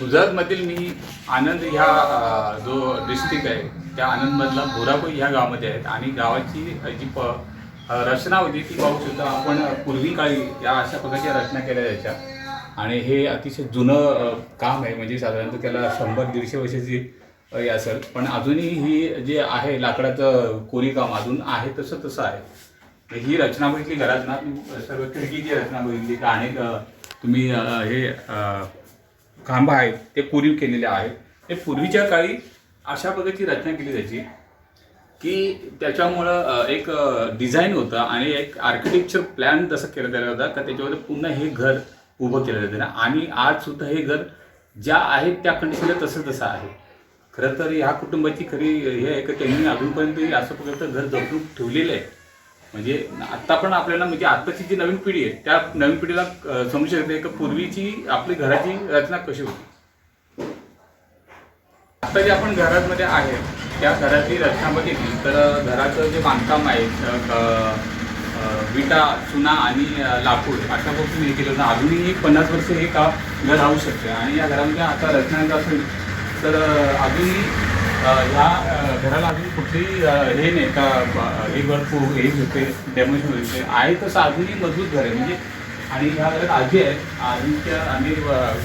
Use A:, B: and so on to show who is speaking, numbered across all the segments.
A: गुजरातमधील मी आनंद ह्या जो डिस्ट्रिक्ट आहे त्या आनंदमधला बोराकोई ह्या गावामध्ये आहेत. आणि गावाची जी प रचना होती ती पाहू आपण पूर्वी काळी या अशा प्रकारच्या रचना केल्या जायच्या. आणि हे अतिशय जुनं काम आहे. म्हणजे साधारणतः त्याला शंभर दीडशे वर्षाची हे असेल पण अजूनही ही जे आहे लाकडाचं कोरीकाम अजून आहे तसं तसं आहे. ही रचना बघितली घरात ना सर्व खिडकीची रचना बघितली का अनेक तुम्ही हे खांब आहेत ते पूर्वी केलेले आहेत. ते पूर्वीच्या काळी अशा प्रकारची रचना केली जायची की त्याच्यामुळं एक डिझाईन होतं आणि एक आर्किटेक्चर प्लॅन जसं केला गेला होता का त्याच्यामध्ये पुन्हा हे घर उभं केलं जातं आणि आज सुद्धा हे घर ज्या आहेत त्या कंडिशनला तसं तसं आहे. खरं तर ह्या कुटुंबाची खरी हे आहे की त्यांनी अजूनपर्यंत असं प्रकारचं घर जपून ठेवलेलं आहे. म्हणजे आता पण आपल्याला म्हणजे आत्ताची जी नवीन पिढी आहे त्या नवीन पिढीला समजू शकते की पूर्वीची आपली घराची रचना कशी होती? आता जे आपण घरामध्ये आहे त्या घराची रचना बघितली तर घराचं जे बांधकाम आहे विटा चुना आणि लाकूड अशा गोष्टी हे केलं होतं अजूनही एक पन्नास वर्ष हे का घर राहू शकते. आणि या घरामध्ये आता रचना जर असेल तर अजूनही ह्या घराला अजून कुठलीही हे नाही का हे घर हे होते डॅमेज होते. आहे तसं अजूनही मजबूत घर आहे. म्हणजे आणि ह्या घरात आजी आहेत. आजीच्या आम्ही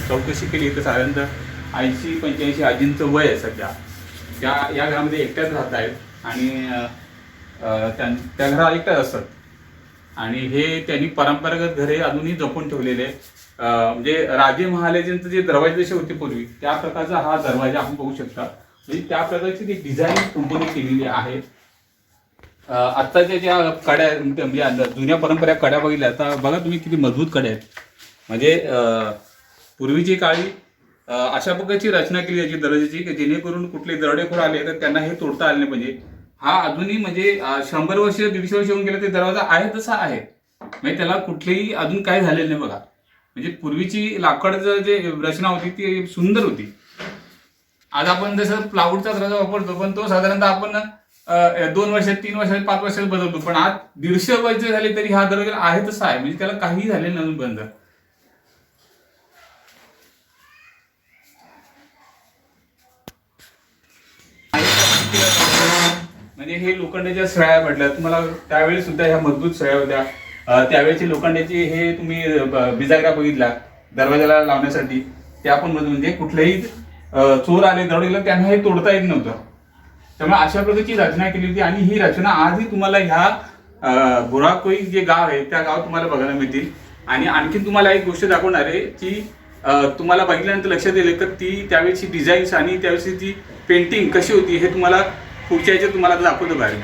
A: चौकशी केली तर साधारणतः ऐंशी पंच्याऐंशी आजींचं वय आहे सध्या. त्या या घरामध्ये एकट्याच राहत आहेत. आणि त्या घरा एकट्याच असतात. आणि हे त्यांनी परंपरागत घरे अजूनही जपून ठेवलेले आहे. म्हणजे राजे महाराजांचे जे दरवाजे जसे होते पूर्वी त्या प्रकारचा हा दरवाजा आपण बघू शकता. म्हणजे त्या प्रकारची ती डिझाईन कंपनी केलेली आहे. आत्ताच्या ज्या कड्या आहेत, म्हणजे जुन्या परंपरा कड्या बघितल्या आता बघा तुम्ही किती मजबूत कड्या आहेत. म्हणजे पूर्वीची काळी अशा प्रकारची रचना केली जायची दरवाजाची की जेणेकरून कुठले दरोडेखोर आले तर त्यांना हे तोडता आले म्हणजे पाहिजे. हा अजूनही म्हणजे शंभर वर्ष दीडशे वर्ष होऊन गेले ते दरवाजा आहे तसा आहे. म्हणजे त्याला कुठलेही अजून काय झालेलं नाही बघा. म्हणजे पूर्वीची लाकडचं जे रचना होती ती सुंदर होती. आज आपण जसं प्लाऊडचा दरवाजा वापरतो पण तो साधारणतः आपण दोन वर्षात तीन वर्षात पाच वर्षात बदलतो. पण आज दीडशे वर्ष झाले तरी हा दरवाजा आहे तसा आहे म्हणजे त्याला काही झाले नवीन बंद. म्हणजे हे लोखंडाच्या सळ्या म्हटल्या तुम्हाला त्यावेळी सुद्धा ह्या मजबूत सळ्या होत्या. त्यावेळेची लोखंडाची हे तुम्ही बिजागरा बघितला दरवाजाला लावण्यासाठी. त्या पण म्हणजे कुठल्याही चोर आले दरोडेला त्यांना हे तोडता येत नव्हतं. त्यामुळे अशा प्रकारची रचना केली होती आणि ही रचना आजही तुम्हाला ह्या अ, बुराकोई जे गाव आहे त्या गावात तुम्हाला बघायला मिळतील. आणि आणखी तुम्हाला एक गोष्ट दाखवणार आहे की तुम्हाला बघितल्यानंतर लक्षात येईल तर ती त्यावेळेची डिझाईन्स आणि त्यावेळेची ती पेंटिंग कशी होती हे तुम्हाला पुढच्या याच्यात तुम्हाला दाखवतो बाहेर.